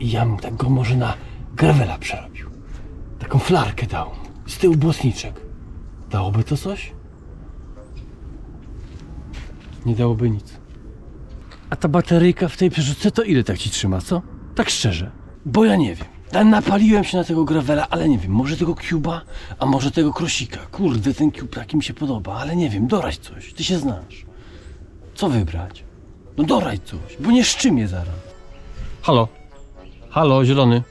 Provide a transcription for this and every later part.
I ja bym tak go może na gravela przerobił. Taką flarkę dał. Z tyłu błotniczek. Dałoby to coś? Nie dałoby nic. A ta bateryjka w tej przerzutce to ile tak ci trzyma, co? Tak szczerze. Bo ja nie wiem. Ja napaliłem się na tego gravela, ale nie wiem, może tego cuba, a może tego krosika. Kurde, ten cube taki mi się podoba, ale nie wiem, doradź coś, ty się znasz. Co wybrać? No doradź coś, bo nie szczymie zaraz. Halo? Halo, zielony.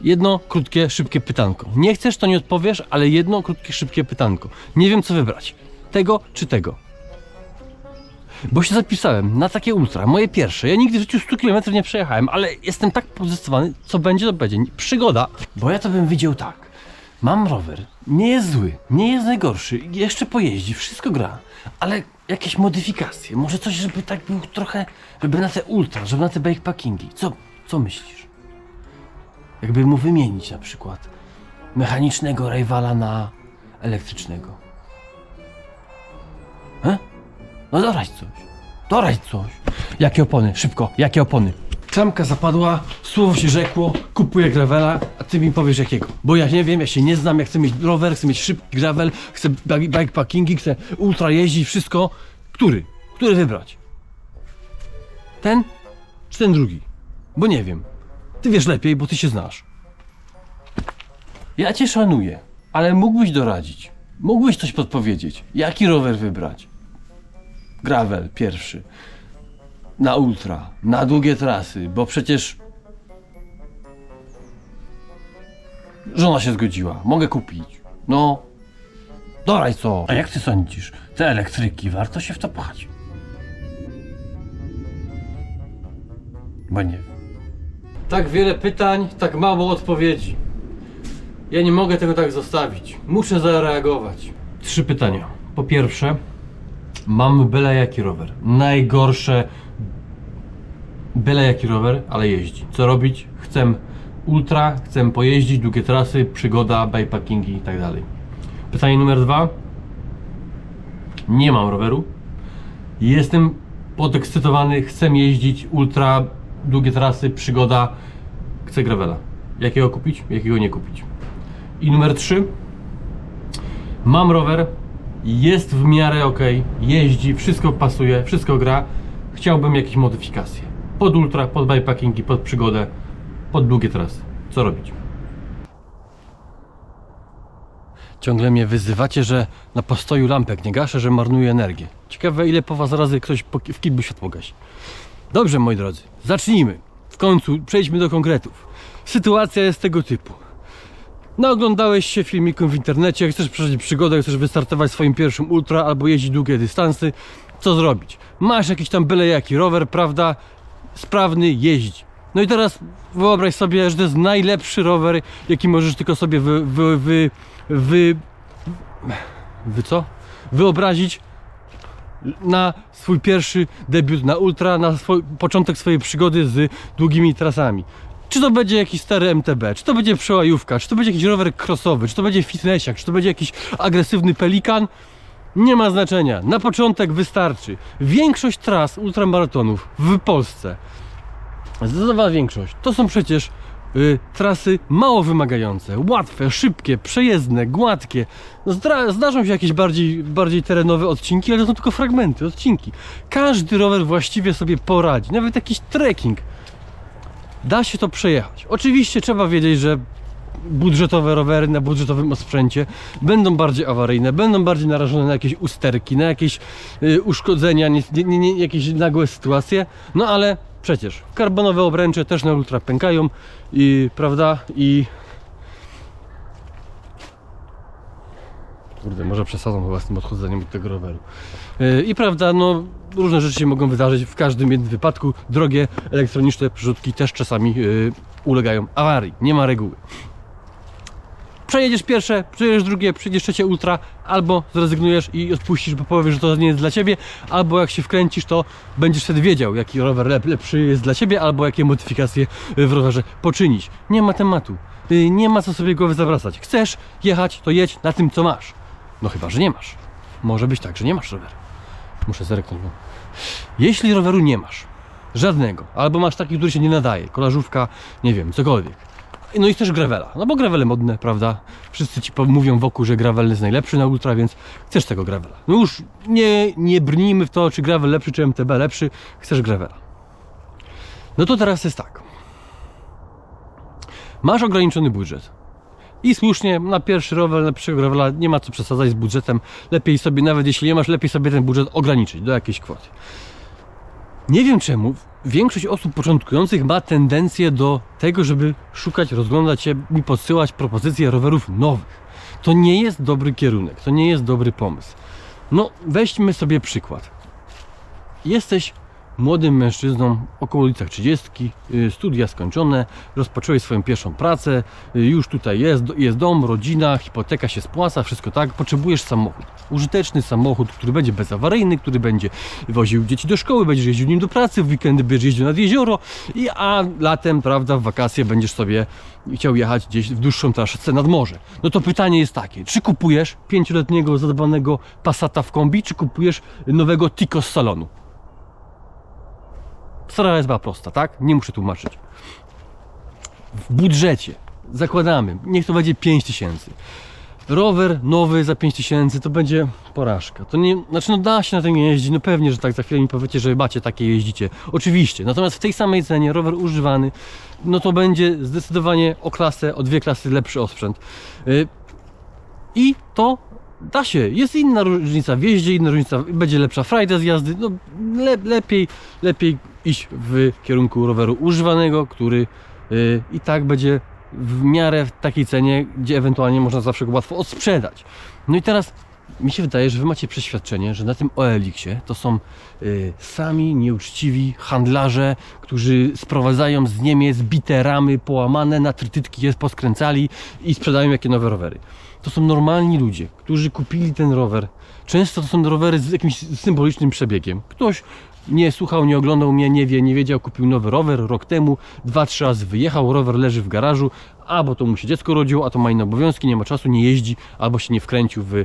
Jedno krótkie, szybkie pytanko. Nie chcesz, to nie odpowiesz, ale jedno krótkie, szybkie pytanko. Nie wiem, co wybrać. Tego czy tego? Bo się zapisałem na takie ultra, moje pierwsze. Ja nigdy w życiu 100 km nie przejechałem, ale jestem tak pozycjonowany, co będzie, to będzie. Przygoda. Bo ja to bym widział tak. Mam rower, nie jest zły, nie jest najgorszy, jeszcze pojeździ, wszystko gra, ale jakieś modyfikacje, może coś, żeby tak był trochę, żeby na te ultra, żeby na te bikepackingi. Co, co myślisz? Jakby mu wymienić na przykład mechanicznego rywala na elektrycznego. He? No dorać coś. Dorać coś. Jakie opony? Szybko, jakie opony? Klamka zapadła, słowo się rzekło, kupuję gravela, a ty mi powiesz jakiego. Bo ja nie wiem, ja się nie znam, ja chcę mieć rower, chcę mieć szybki gravel, chcę bi- bikepackingi, chcę ultra jeździć, wszystko. Który? Który wybrać? Ten czy ten drugi? Bo nie wiem. Ty wiesz lepiej, bo ty się znasz. Ja cię szanuję, ale mógłbyś doradzić. Mógłbyś coś podpowiedzieć. Jaki rower wybrać? Gravel pierwszy. Na ultra, na długie trasy, bo przecież. Żona się zgodziła, mogę kupić. No. Doraj co? A jak ty sądzisz? Te elektryki, warto się w to pchać? Bo nie wiem. Tak wiele pytań, tak mało odpowiedzi. Ja nie mogę tego tak zostawić. Muszę zareagować. Trzy pytania. Po pierwsze, mam byle jaki rower. Najgorsze byle jaki rower, ale jeździ. Co robić? Chcę ultra, chcę pojeździć, długie trasy, przygoda, bikepackingi i tak dalej. Pytanie numer dwa. Nie mam roweru. Jestem podekscytowany, chcę jeździć ultra, długie trasy, przygoda, chcę gravela. Jakiego kupić, jakiego nie kupić. I numer 3. Mam rower, jest w miarę ok, jeździ, wszystko pasuje, wszystko gra. Chciałbym jakieś modyfikacje. Pod ultra, pod bikepackingi, pod przygodę, pod długie trasy. Co robić? Ciągle mnie wyzywacie, że na postoju lampek nie gaszę, że marnuję energię. Ciekawe, ile po was razy ktoś w kiblu światło gasi. Dobrze, moi drodzy, zacznijmy. W końcu przejdźmy do konkretów. Sytuacja jest tego typu. No, oglądałeś się filmikiem w internecie, chcesz przeżyć przygodę, chcesz wystartować swoim pierwszym ultra albo jeździć długie dystansy. Co zrobić? Masz jakiś tam byle jaki rower, prawda? Sprawny, jeździ. No i teraz wyobraź sobie, że to jest najlepszy rower, jaki możesz tylko sobie wy, wy, wy, wy, wy co? Wyobrazić na swój pierwszy debiut na ultra, na swój, początek swojej przygody z długimi trasami. Czy to będzie jakiś stary MTB, czy to będzie przełajówka, czy to będzie jakiś rower crossowy, czy to będzie fitnessiak, czy to będzie jakiś agresywny pelikan, nie ma znaczenia. Na początek wystarczy. Większość tras ultramaratonów w Polsce, zdecydowana większość, to są przecież y, trasy mało wymagające, łatwe, szybkie, przejezdne, gładkie. No, zdarzą się jakieś bardziej, bardziej terenowe odcinki, ale to są tylko fragmenty, odcinki. Każdy rower właściwie sobie poradzi, nawet jakiś trekking. Da się to przejechać. Oczywiście trzeba wiedzieć, że budżetowe rowery na budżetowym osprzęcie będą bardziej awaryjne, będą bardziej narażone na jakieś usterki, na jakieś y, uszkodzenia, nie, nie, nie, jakieś nagłe sytuacje. No ale przecież karbonowe obręcze też na ultra pękają i prawda i Kurde, może przesadzam chyba z tym odchodzeniem od tego roweru. Yy, I prawda, no różne rzeczy się mogą wydarzyć w każdym jednym wypadku. Drogie elektroniczne przerzutki też czasami yy, ulegają awarii. Nie ma reguły. Przejedziesz pierwsze, przejedziesz drugie, przejedziesz trzecie ultra, albo zrezygnujesz i odpuścisz, bo powiesz, że to nie jest dla ciebie, albo jak się wkręcisz, to będziesz wtedy wiedział, jaki rower lep, lepszy jest dla ciebie, albo jakie modyfikacje w rowerze poczynić. Nie ma tematu. Yy, Nie ma co sobie głowy zawracać. Chcesz jechać, to jedź na tym, co masz. No chyba, że nie masz. Może być tak, że nie masz roweru. Muszę zerknąć. Jeśli roweru nie masz, Żadnego. Albo masz taki, który się nie nadaje. Kolażówka, nie wiem, cokolwiek. No i chcesz gravela. No bo gravele modne, prawda? Wszyscy ci mówią wokół, że gravel jest najlepszy na ultra, więc chcesz tego gravela. No już nie, nie brnijmy w to, czy gravel lepszy, czy MTB lepszy. Chcesz gravela. No to teraz jest tak. Masz ograniczony budżet. I słusznie, na pierwszy rower, na pierwszego gravela nie ma co przesadzać z budżetem. Lepiej sobie, nawet jeśli nie masz, lepiej sobie ten budżet ograniczyć do jakiejś kwoty. Nie wiem czemu większość osób początkujących ma tendencję do tego, żeby szukać, rozglądać się i podsyłać propozycje rowerów nowych. To nie jest dobry kierunek, to nie jest dobry pomysł. No, weźmy sobie przykład. Jesteś młodym mężczyzną, około ulicach 30, y, studia skończone, rozpocząłeś swoją pierwszą pracę, y, już tutaj jest, jest dom, rodzina, hipoteka się spłaca, wszystko tak, potrzebujesz samochód. Użyteczny samochód, który będzie bezawaryjny, który będzie woził dzieci do szkoły, będziesz jeździł nim do pracy, w weekendy będziesz jeździł nad jezioro, i, a latem, prawda, w wakacje będziesz sobie chciał jechać gdzieś w dłuższą trasę nad morze. No to pytanie jest takie, czy kupujesz pięcioletniego zadbanego Passata w kombi, czy kupujesz nowego Tico z salonu? Sprawa jest prosta, tak? Nie muszę tłumaczyć. W budżecie zakładamy, niech to będzie 5000. Rower nowy za 5000 to będzie porażka. To nie, znaczy no da się na tym jeździć, no pewnie, że tak za chwilę mi powiecie, że macie takie jeździcie. Oczywiście. Natomiast w tej samej cenie rower używany, no to będzie zdecydowanie o klasę, o dwie klasy lepszy osprzęt. Y, I to da się. Jest inna różnica w jeździe, inna różnica, będzie lepsza frajda z jazdy. No, le, lepiej, lepiej iść w kierunku roweru używanego, który y, i tak będzie w miarę w takiej cenie, gdzie ewentualnie można zawsze go łatwo odsprzedać. No i teraz mi się wydaje, że wy macie przeświadczenie, że na tym OLX-ie to są y, sami nieuczciwi handlarze, którzy sprowadzają z Niemiec bite ramy połamane, na trytytki je poskręcali i sprzedają jakie nowe rowery. To są normalni ludzie, którzy kupili ten rower. Często to są rowery z jakimś symbolicznym przebiegiem. Ktoś nie słuchał, nie oglądał mnie, nie wie, nie wiedział, kupił nowy rower rok temu, dwa, trzy razy wyjechał, rower leży w garażu, albo to mu się dziecko rodziło, a to ma inne obowiązki, nie ma czasu, nie jeździ, albo się nie wkręcił w,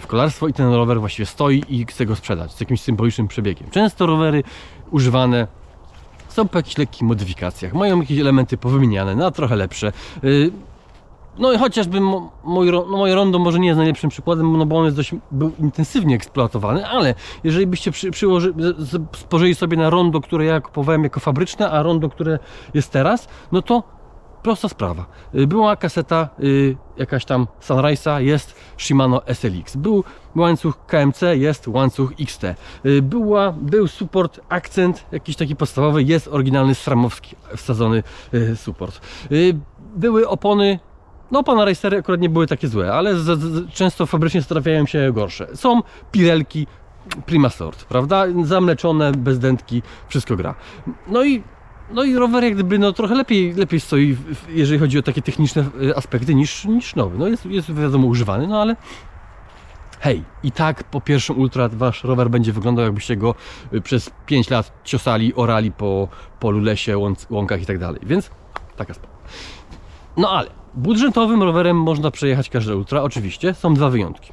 w kolarstwo i ten rower właściwie stoi i chce go sprzedać z jakimś symbolicznym przebiegiem. Często rowery używane są po jakichś lekkich modyfikacjach, mają jakieś elementy powymieniane na trochę lepsze. Yy, no i chociażby mój, no moje rondo może nie jest najlepszym przykładem, no bo on jest dość był intensywnie eksploatowany, ale jeżeli byście przy, przyłoży, sobie na rondo, które ja kupowałem jako fabryczne, a rondo, które jest teraz, no to prosta sprawa. Y, Była kaseta y, jakaś tam Sunrise'a, jest Shimano SLX. Był łańcuch KMC, jest łańcuch XT. Y, Była, był support akcent jakiś taki podstawowy, jest oryginalny Stramowski wsadzony y, support. Y, Były opony no, pana racery akurat nie były takie złe, ale z, z, często fabrycznie trafiają się gorsze. Są pirelki prima sort, prawda? Zamleczone, bez dętki, wszystko gra. No i, no i rower jak gdyby no, trochę lepiej, lepiej stoi, jeżeli chodzi o takie techniczne y, aspekty niż, niż nowy. No jest, jest wiadomo używany, no ale hej, i tak po pierwszym ultra wasz rower będzie wyglądał jakbyście go y, przez 5 lat ciosali, orali po polu, lesie, łąkach i tak dalej. Więc taka sprawa. No ale budżetowym rowerem można przejechać każde ultra, oczywiście. Są dwa wyjątki.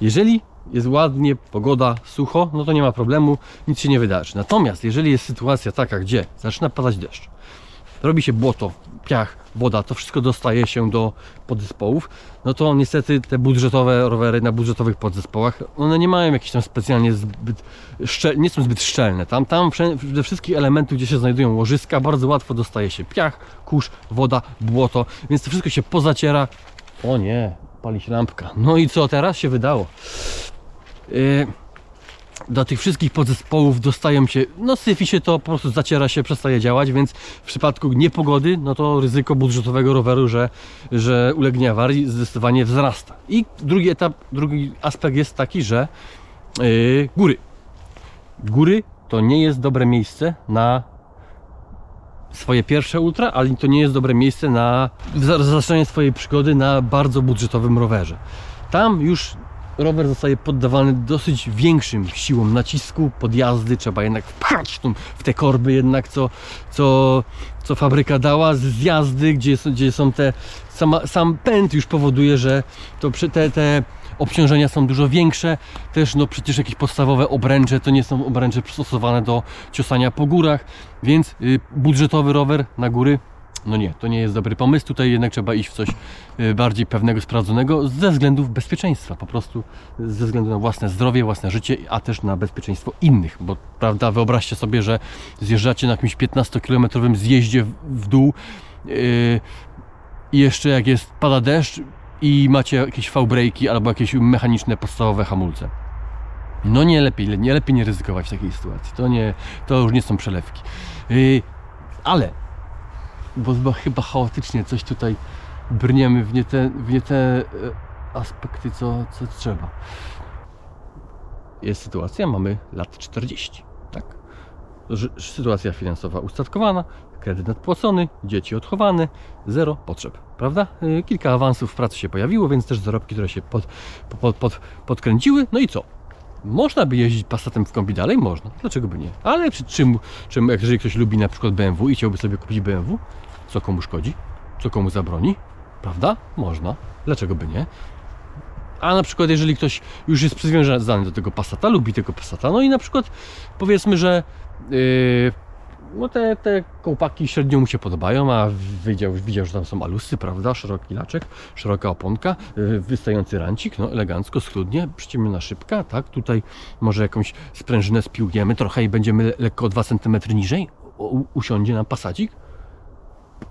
Jeżeli jest ładnie, pogoda, sucho, no to nie ma problemu, nic się nie wydarzy. Natomiast jeżeli jest sytuacja taka, gdzie zaczyna padać deszcz, robi się błoto, piach, woda, to wszystko dostaje się do podzespołów, no to niestety te budżetowe rowery na budżetowych podzespołach, one nie mają jakichś tam specjalnie zbyt, nie są zbyt szczelne. Tam, tam ze wszystkich elementów, gdzie się znajdują łożyska, bardzo łatwo dostaje się piach, kurz, woda, błoto, więc to wszystko się pozaciera. O nie, pali się lampka. No i co teraz się wydało? Yy, do tych wszystkich podzespołów dostają się, no syfi się to po prostu zaciera się, przestaje działać, więc w przypadku niepogody, no to ryzyko budżetowego roweru, że, że ulegnie awarii zdecydowanie wzrasta. I drugi etap, drugi aspekt jest taki, że yy, góry. Góry to nie jest dobre miejsce na swoje pierwsze ultra, ale to nie jest dobre miejsce na za- zaczynanie swojej przygody na bardzo budżetowym rowerze. Tam już rower zostaje poddawany dosyć większym siłom nacisku, podjazdy, trzeba jednak wpchać w te korby jednak, co, co, co fabryka dała, zjazdy, gdzie, gdzie są te, sama, sam pęd już powoduje, że to przy te, te obciążenia są dużo większe, też no przecież jakieś podstawowe obręcze to nie są obręcze przystosowane do ciosania po górach, więc y, budżetowy rower na góry no nie, to nie jest dobry pomysł. Tutaj jednak trzeba iść w coś y, bardziej pewnego, sprawdzonego ze względów bezpieczeństwa. Po prostu ze względu na własne zdrowie, własne życie, a też na bezpieczeństwo innych. Bo prawda, wyobraźcie sobie, że zjeżdżacie na jakimś 15-kilometrowym zjeździe w- dół yy, i jeszcze jak jest pada deszcz i macie jakieś V-breaki albo jakieś mechaniczne podstawowe hamulce. No nie lepiej, nie lepiej nie ryzykować w takiej sytuacji. To nie, to już nie są przelewki. Yy, ale bo chyba, chaotycznie coś tutaj brniemy w nie te, w nie te e, aspekty, co, co trzeba. Jest sytuacja, mamy lat 40, tak? Sytuacja finansowa ustatkowana, kredyt nadpłacony, dzieci odchowane, zero potrzeb, prawda? Y, Kilka awansów w pracy się pojawiło, więc też zarobki, które się pod, pod, pod, podkręciły. No i co? Można by jeździć Passatem w kombi dalej? Można. Dlaczego by nie? Ale przy czym, czym, jeżeli ktoś lubi na przykład BMW i chciałby sobie kupić BMW, co komu szkodzi? Co komu zabroni? Prawda? Można. Dlaczego by nie? A na przykład jeżeli ktoś już jest przywiązany do tego Passata, lubi tego Passata, no i na przykład powiedzmy, że yy, no te, te kołpaki średnio mu się podobają, a widział, widział, że tam są alusy, prawda? Szeroki laczek, szeroka oponka, yy, wystający rancik, no elegancko, schludnie, przyciemniona szybka, tak? Tutaj może jakąś sprężynę spiłujemy trochę i będziemy le- lekko o 2 cm niżej, usiądzie nam pasacik.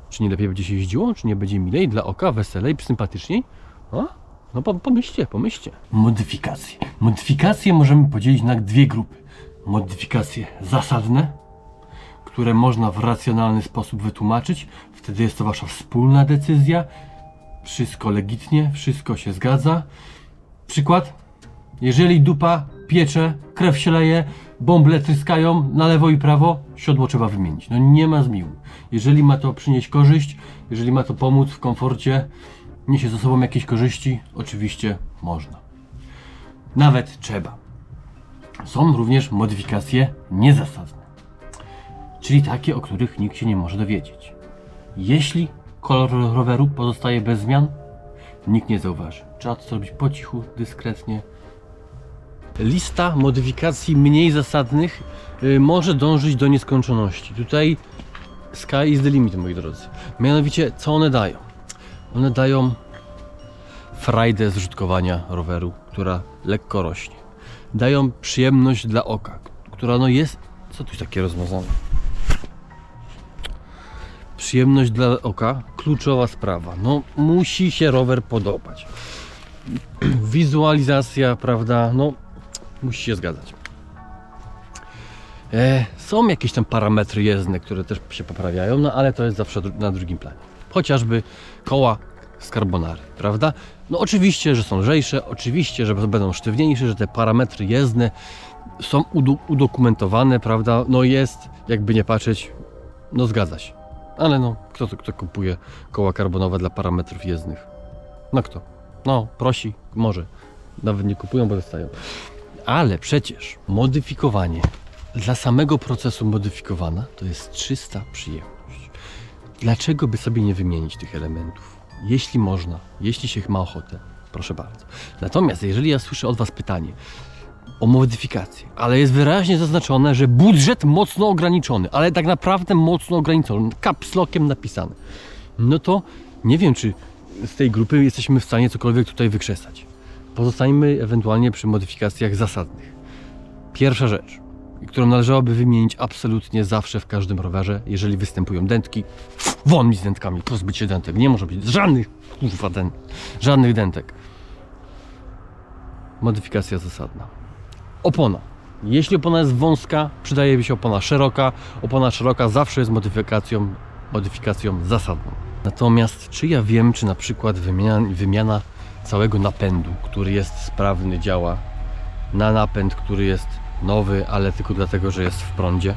Czy nie lepiej będzie się jeździło? Czy nie będzie milej dla oka, weselej, sympatyczniej? No po, pomyślcie, pomyślcie. Modyfikacje. Modyfikacje możemy podzielić na dwie grupy. Modyfikacje zasadne, które można w racjonalny sposób wytłumaczyć. Wtedy jest to wasza wspólna decyzja. Wszystko legitnie, wszystko się zgadza. Przykład. Jeżeli dupa piecze, krew się leje, bąble tryskają na lewo i prawo, siodło trzeba wymienić. No nie ma zmiłu. Jeżeli ma to przynieść korzyść, jeżeli ma to pomóc w komforcie, niesie ze sobą jakieś korzyści, oczywiście można. Nawet trzeba. Są również modyfikacje niezasadne, czyli takie, o których nikt się nie może dowiedzieć. Jeśli kolor roweru pozostaje bez zmian, nikt nie zauważy. Trzeba to zrobić po cichu, dyskretnie. Lista modyfikacji mniej zasadnych y, może dążyć do nieskończoności. Tutaj sky is the limit, moi drodzy. Mianowicie, co one dają? One dają frajdę z użytkowania roweru, która lekko rośnie. Dają przyjemność dla oka, która no jest... Co tu takie rozmazane? Przyjemność dla oka, kluczowa sprawa. No, musi się rower podobać. Wizualizacja, prawda? No, musi się zgadzać. E, są jakieś tam parametry jezdne, które też się poprawiają, no ale to jest zawsze na drugim planie. Chociażby koła z carbonary, prawda? No oczywiście, że są lżejsze, oczywiście, że będą sztywniejsze, że te parametry jezdne są udo- udokumentowane, prawda? No jest, jakby nie patrzeć, no zgadza się. Ale no, kto, to- kto kupuje koła karbonowe dla parametrów jezdnych? No kto? No, prosi, może. Nawet nie kupują, bo dostają. Ale przecież modyfikowanie dla samego procesu modyfikowana to jest czysta przyjemność. Dlaczego by sobie nie wymienić tych elementów? Jeśli można, jeśli się ma ochotę, proszę bardzo. Natomiast jeżeli ja słyszę od Was pytanie o modyfikację, ale jest wyraźnie zaznaczone, że budżet mocno ograniczony, ale tak naprawdę mocno ograniczony, caps lockiem napisane, no to nie wiem, czy z tej grupy jesteśmy w stanie cokolwiek tutaj wykrzesać. Pozostańmy ewentualnie przy modyfikacjach zasadnych. Pierwsza rzecz, którą należałoby wymienić absolutnie zawsze w każdym rowerze, jeżeli występują dętki. Won mi z dętkami, pozbyć się dętek. Nie może być żadnych, kurwa, żadnych dętek. Modyfikacja zasadna. Opona. Jeśli opona jest wąska, przydaje się opona szeroka. Opona szeroka zawsze jest modyfikacją, modyfikacją zasadną. Natomiast czy ja wiem, czy na przykład wymiana, wymiana całego napędu, który jest sprawny, działa, na napęd, który jest nowy, ale tylko dlatego, że jest w prądzie,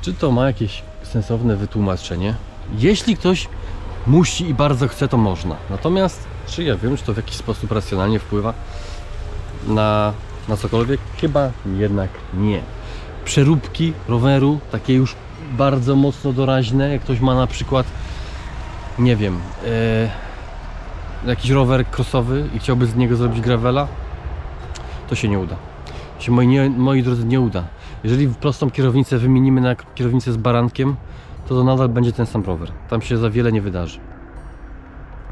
czy to ma jakieś sensowne wytłumaczenie? Jeśli ktoś musi i bardzo chce, to można. Natomiast czy ja wiem, czy to w jakiś sposób racjonalnie wpływa na, na cokolwiek? Chyba jednak nie. Przeróbki roweru, takie już bardzo mocno doraźne, jak ktoś ma na przykład, nie wiem, e, jakiś rower crossowy i chciałby z niego zrobić gravela, to się nie uda. To się moi, nie, moi drodzy nie uda. Jeżeli prostą kierownicę wymienimy na kierownicę z barankiem, to to nadal będzie ten sam rower. Tam się za wiele nie wydarzy.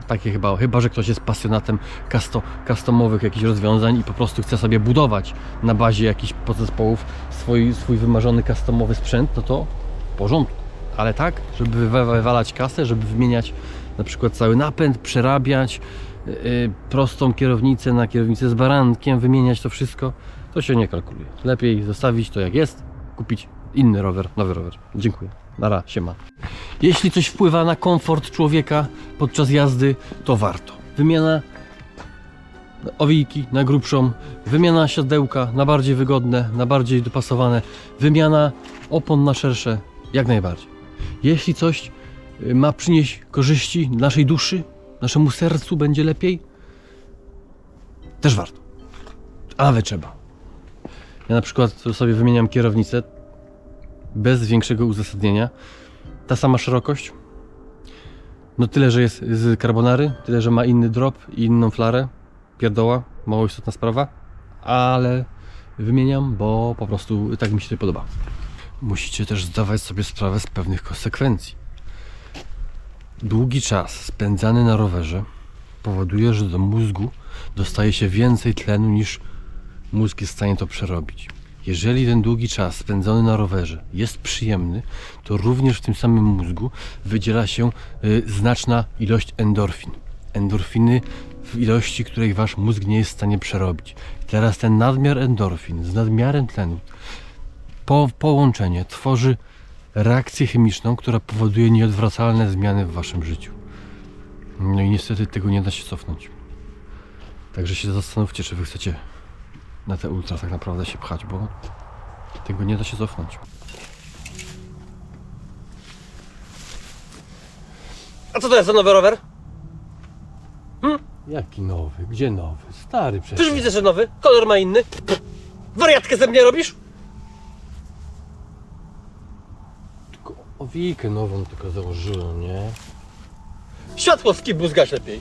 Takie chyba, chyba że ktoś jest pasjonatem kasto, customowych jakichś rozwiązań i po prostu chce sobie budować na bazie jakichś podzespołów swój, swój wymarzony customowy sprzęt, no to w porządku. Ale tak, żeby wy- wywalać kasę, żeby wymieniać na przykład cały napęd, przerabiać yy, prostą kierownicę na kierownicę z barankiem, wymieniać to wszystko, to się nie kalkuluje. Lepiej zostawić to jak jest, kupić inny rower, nowy rower. Dziękuję. Nara, siema. Jeśli coś wpływa na komfort człowieka podczas jazdy, to warto. Wymiana owijki na grubszą, wymiana siodełka na bardziej wygodne, na bardziej dopasowane, wymiana opon na szersze, jak najbardziej. Jeśli coś y, ma przynieść korzyści naszej duszy, naszemu sercu będzie lepiej, też warto. A nawet trzeba. Ja na przykład sobie wymieniam kierownicę bez większego uzasadnienia. Ta sama szerokość, no tyle, że jest z carbonary, tyle, że ma inny drop i inną flarę. Pierdoła, mało istotna sprawa, ale wymieniam, bo po prostu tak mi się to podoba. Musicie też zdawać sobie sprawę z pewnych konsekwencji. Długi czas spędzany na rowerze powoduje, że do mózgu dostaje się więcej tlenu niż mózg jest w stanie to przerobić. Jeżeli ten długi czas spędzony na rowerze jest przyjemny, to również w tym samym mózgu wydziela się y, znaczna ilość endorfin. Endorfiny w ilości, której wasz mózg nie jest w stanie przerobić. Teraz ten nadmiar endorfin z nadmiarem tlenu, po, połączenie tworzy reakcję chemiczną, która powoduje nieodwracalne zmiany w waszym życiu. No i niestety tego nie da się cofnąć. Także się zastanówcie, czy wy chcecie na te ultra tak naprawdę się pchać, bo tego nie da się cofnąć. A co to jest za nowy rower? Jaki nowy? Gdzie nowy? Stary przecież. Przecież widzę, że nowy. Kolor ma inny. Wariatkę ze mnie robisz? Tylko owijkę nową tylko założyłem, nie? Światło z kiblu zgaś lepiej.